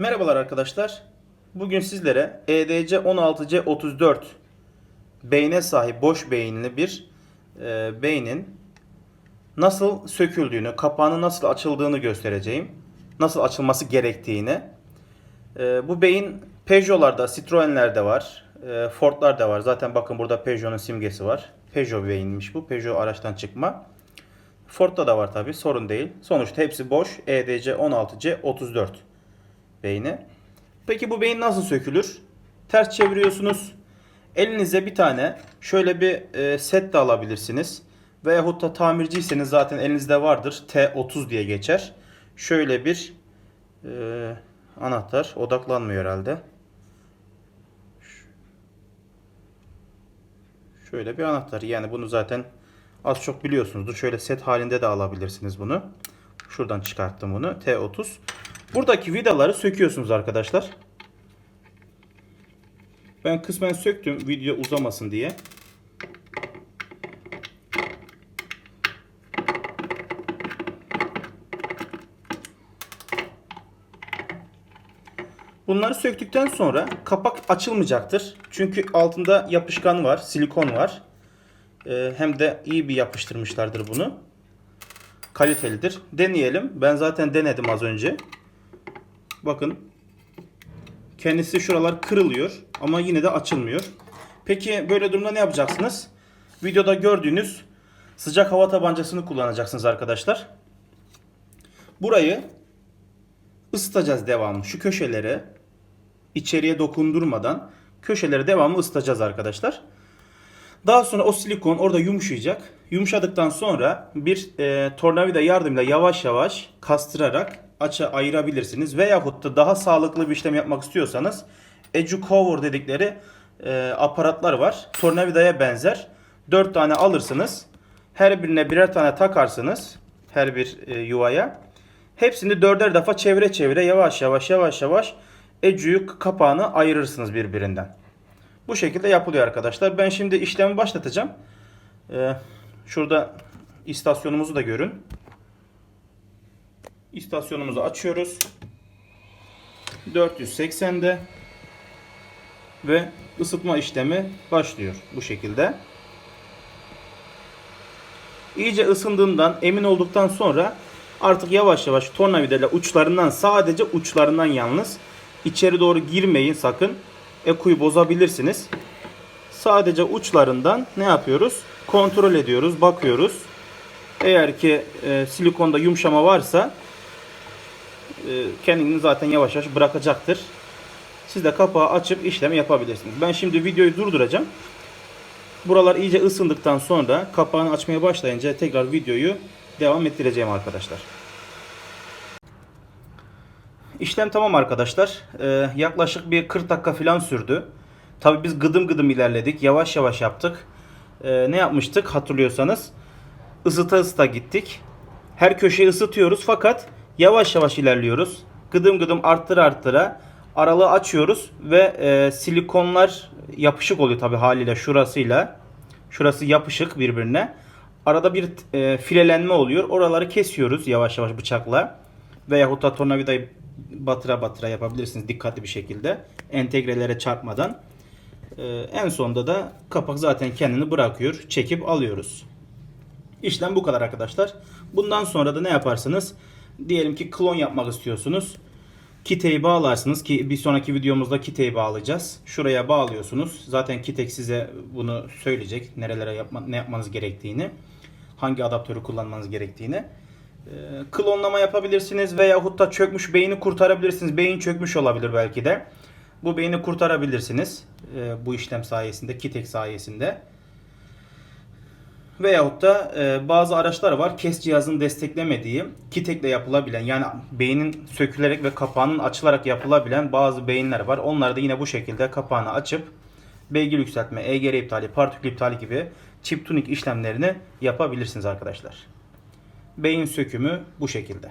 Merhabalar arkadaşlar. Bugün sizlere EDC 16C34 beyne sahip boş beyinli bir e, beynin nasıl söküldüğünü, kapağının nasıl açıldığını göstereceğim. Nasıl açılması gerektiğini. E, bu beyin Peugeot'larda, Citroen'lerde var. E, Ford'larda var. Zaten bakın burada Peugeot'un simgesi var. Peugeot beyinmiş bu. Peugeot araçtan çıkma. Ford'da da var tabi sorun değil. Sonuçta hepsi boş. EDC 16C34 beyni. Peki bu beyin nasıl sökülür? Ters çeviriyorsunuz. Elinize bir tane şöyle bir e, set de alabilirsiniz. Veyahut da tamirciyseniz zaten elinizde vardır. T30 diye geçer. Şöyle bir e, anahtar. Odaklanmıyor herhalde. Şöyle bir anahtar. Yani bunu zaten az çok biliyorsunuzdur. Şöyle set halinde de alabilirsiniz bunu. Şuradan çıkarttım bunu. T30. Buradaki vidaları söküyorsunuz arkadaşlar. Ben kısmen söktüm video uzamasın diye. Bunları söktükten sonra kapak açılmayacaktır. Çünkü altında yapışkan var, silikon var. Ee, hem de iyi bir yapıştırmışlardır bunu. Kalitelidir. Deneyelim. Ben zaten denedim az önce. Bakın. Kendisi şuralar kırılıyor ama yine de açılmıyor. Peki böyle durumda ne yapacaksınız? Videoda gördüğünüz sıcak hava tabancasını kullanacaksınız arkadaşlar. Burayı ısıtacağız devamlı. Şu köşelere içeriye dokundurmadan köşeleri devamlı ısıtacağız arkadaşlar. Daha sonra o silikon orada yumuşayacak. Yumuşadıktan sonra bir e, tornavida yardımıyla yavaş yavaş kastırarak aça ayırabilirsiniz. Veyahut da daha sağlıklı bir işlem yapmak istiyorsanız Educover dedikleri e, aparatlar var. Tornavidaya benzer. 4 tane alırsınız. Her birine birer tane takarsınız. Her bir e, yuvaya. Hepsini dörder defa çevire çevire yavaş yavaş yavaş yavaş ecuyu kapağını ayırırsınız birbirinden. Bu şekilde yapılıyor arkadaşlar. Ben şimdi işlemi başlatacağım. Ee, şurada istasyonumuzu da görün. İstasyonumuzu açıyoruz. 480'de ve ısıtma işlemi başlıyor bu şekilde. İyice ısındığından emin olduktan sonra artık yavaş yavaş tornavidayla uçlarından sadece uçlarından yalnız içeri doğru girmeyin sakın. Ekuyu bozabilirsiniz. Sadece uçlarından ne yapıyoruz? Kontrol ediyoruz, bakıyoruz. Eğer ki e, silikonda yumuşama varsa kendini zaten yavaş yavaş bırakacaktır. Siz de kapağı açıp işlemi yapabilirsiniz. Ben şimdi videoyu durduracağım. Buralar iyice ısındıktan sonra kapağını açmaya başlayınca tekrar videoyu devam ettireceğim arkadaşlar. İşlem tamam arkadaşlar. Ee, yaklaşık bir 40 dakika falan sürdü. Tabi biz gıdım gıdım ilerledik. Yavaş yavaş yaptık. Ee, ne yapmıştık hatırlıyorsanız. Isıta ısıta gittik. Her köşeyi ısıtıyoruz fakat yavaş yavaş ilerliyoruz. Gıdım gıdım arttıra arttıra aralığı açıyoruz ve e, silikonlar yapışık oluyor tabi haliyle şurasıyla. Şurası yapışık birbirine. Arada bir e, filelenme oluyor. Oraları kesiyoruz yavaş yavaş bıçakla. Veyahut da tornavidayı batıra batıra yapabilirsiniz dikkatli bir şekilde. Entegrelere çarpmadan. Ee, en sonunda da kapak zaten kendini bırakıyor. Çekip alıyoruz. İşlem bu kadar arkadaşlar. Bundan sonra da ne yaparsınız? Diyelim ki klon yapmak istiyorsunuz. Kiteyi bağlarsınız ki bir sonraki videomuzda kiteyi bağlayacağız. Şuraya bağlıyorsunuz. Zaten kitek size bunu söyleyecek. Nerelere yapma, ne yapmanız gerektiğini. Hangi adaptörü kullanmanız gerektiğini. Ee, klonlama yapabilirsiniz veyahut da çökmüş beyni kurtarabilirsiniz. Beyin çökmüş olabilir belki de. Bu beyni kurtarabilirsiniz. e, bu işlem sayesinde, Kitek sayesinde. Veyahut da e, bazı araçlar var KES cihazını desteklemediği Kitek'le yapılabilen yani beynin sökülerek ve kapağının açılarak yapılabilen bazı beyinler var. Onlar da yine bu şekilde kapağını açıp beygir yükseltme, EGR iptali, partikül iptali gibi chip tuning işlemlerini yapabilirsiniz arkadaşlar. Beyin sökümü bu şekilde.